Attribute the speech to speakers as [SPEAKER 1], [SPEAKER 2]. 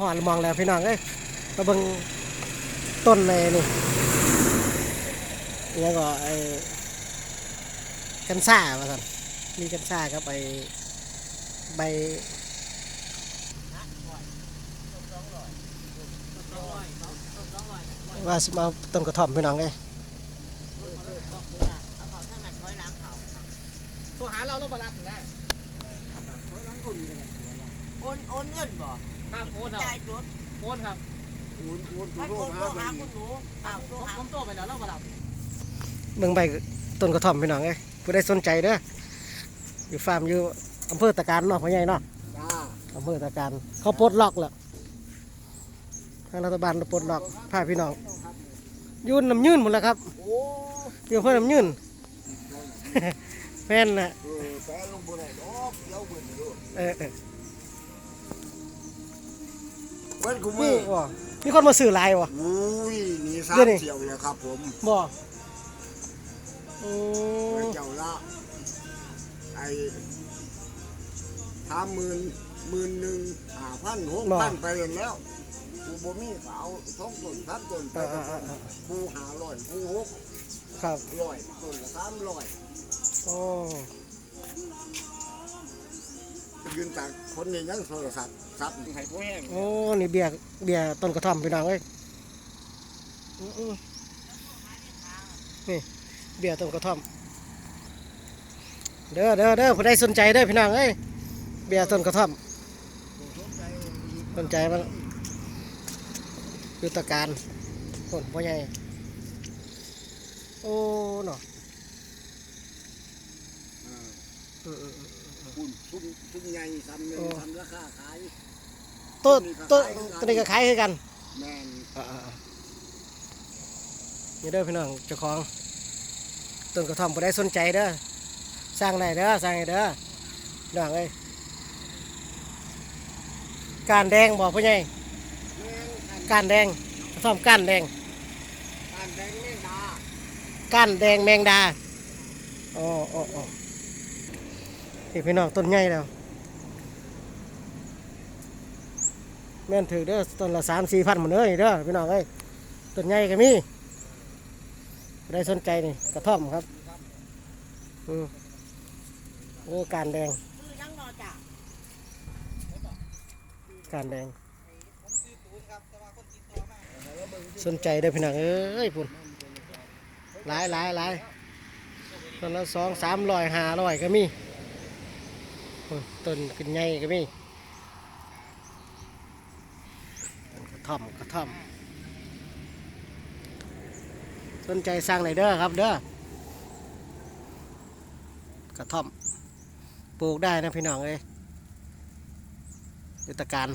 [SPEAKER 1] หอนมองแล้วพี่น้องเอ้ยมาเบิ่งต้นเลยนี่แล้วก็ไอ้กันซ่าว่าซั่นมีกันซ่ากับไอ้ใบว่าสิมาต้นกระท่อมพี่น้องเอ้ย
[SPEAKER 2] โทรหาเราเราบรับนะ
[SPEAKER 3] โอนโอนเงินบ่
[SPEAKER 2] ครับโอนครับ
[SPEAKER 3] จ่ายรถ
[SPEAKER 2] โอนครับ
[SPEAKER 3] มันโอนโทรหาคุณหนูอ้าวโทร
[SPEAKER 2] ผม
[SPEAKER 3] หา
[SPEAKER 2] ผมโตไปแล้วเราบรับ
[SPEAKER 1] เบิ่งใบต้นกระท่อมพี่น้องเอ้ยผู้ใดสนใจเด้ออยู่ฟาร์มอยู่อำเภอตะการเนาะพ่อใหญ่เนาะ
[SPEAKER 3] จ้า
[SPEAKER 1] อำเภอตะการเขาปลดล็อกแล้วทางรัฐบาลปลดล็อกพาพี่น้องอยุ่นน้ำยืนหมดแล้วครับ
[SPEAKER 3] โอ้
[SPEAKER 1] อยู่อำเภอน้ำยืนแม่นนะ
[SPEAKER 3] เออแปลลง บ่ได้ดอกเดี๋ยวเบิ่งดู
[SPEAKER 1] เออเออ
[SPEAKER 3] เบิ่งกูมื
[SPEAKER 1] นี่
[SPEAKER 3] อ
[SPEAKER 1] ว่มีคนมาซื้อหลายวะ
[SPEAKER 3] อุ้ยนี่สา
[SPEAKER 1] เดี๋
[SPEAKER 3] ม
[SPEAKER 1] ยวนี้
[SPEAKER 3] เที่ยวแล้วครับผม
[SPEAKER 1] บ่อื
[SPEAKER 3] เบิ่
[SPEAKER 1] ม
[SPEAKER 3] งเจ้าละไอ้สามหมื่นหมื่นหนึ่งห้าพันหกพันไปแล้วกูบ่มีสาวท้องต้นสามต้นไป
[SPEAKER 1] อ่าอ่าอ่า
[SPEAKER 3] กูหาร้อยกูหก
[SPEAKER 1] ครับ
[SPEAKER 3] ร้อยต้นละสามร้อย
[SPEAKER 1] โอ้
[SPEAKER 3] ยืนจากคนนี้ยังโทรศัพท์ซับให้ผู้แห้ง
[SPEAKER 1] โอ้ นี่เบียร์เบียร์ต้นกระท่อมพี่น้องเอ้ยอืมอืมนี่เบียร์ต้นกระท่อม เด้อเด้อเด้อผู้ใดสนใจเด้อพี่น้องเอ้ยเบียร์ต้นกระท่อม สนใจมันยุทธการคนพ่อใหญ่โอ้เนาะอืมอืมอืม
[SPEAKER 3] คุณชุนชุนใหญ่ทำเงิน
[SPEAKER 1] โอ้
[SPEAKER 3] ทำราคาขาย
[SPEAKER 1] ต้นต้นตัวนี้ก็ขายคือกัน
[SPEAKER 3] แมน
[SPEAKER 1] อ่าๆนี่เด้อพี่น้องเจ้าของต้นกระท่อมผู้ใดสนใจเด้อสร้างได้เด้อสร้างได้เด้อพี่น้องเอ้ยการแดงบอกพ่อใหญ่
[SPEAKER 3] แมนกัน
[SPEAKER 1] การแดงกระท่อมก้านแดง
[SPEAKER 3] การแดงแมงดา
[SPEAKER 1] ก้านแดงแมงดาอ๋ออ๋อ อ๋อนี่พี่น้องต้นใหญ่แล้ว แม่นถือเด้อต้นละสามสี่พันหมดเลยเด้อพี่น้องเอ้ยต้นใหญ่ก็มีได้สนใจนี่กระท่อมครับอืมโอ้การแดง
[SPEAKER 3] คือยังนอจ้ะ
[SPEAKER 1] การแดง สนใจเด้อพี่น้องเอ้ยพุ่นหลายหลายหลายต้นละสองสามร้อยห้าร้อยก็มีพุ่น ต้นขึ้นใหญ่ก็มีต้นกระท่อมกระท่อม สนใจสร้างไหนเด้อครับเด้อกระท่อม ปลูกได้นะพี่น้องเอ้ยยุตการ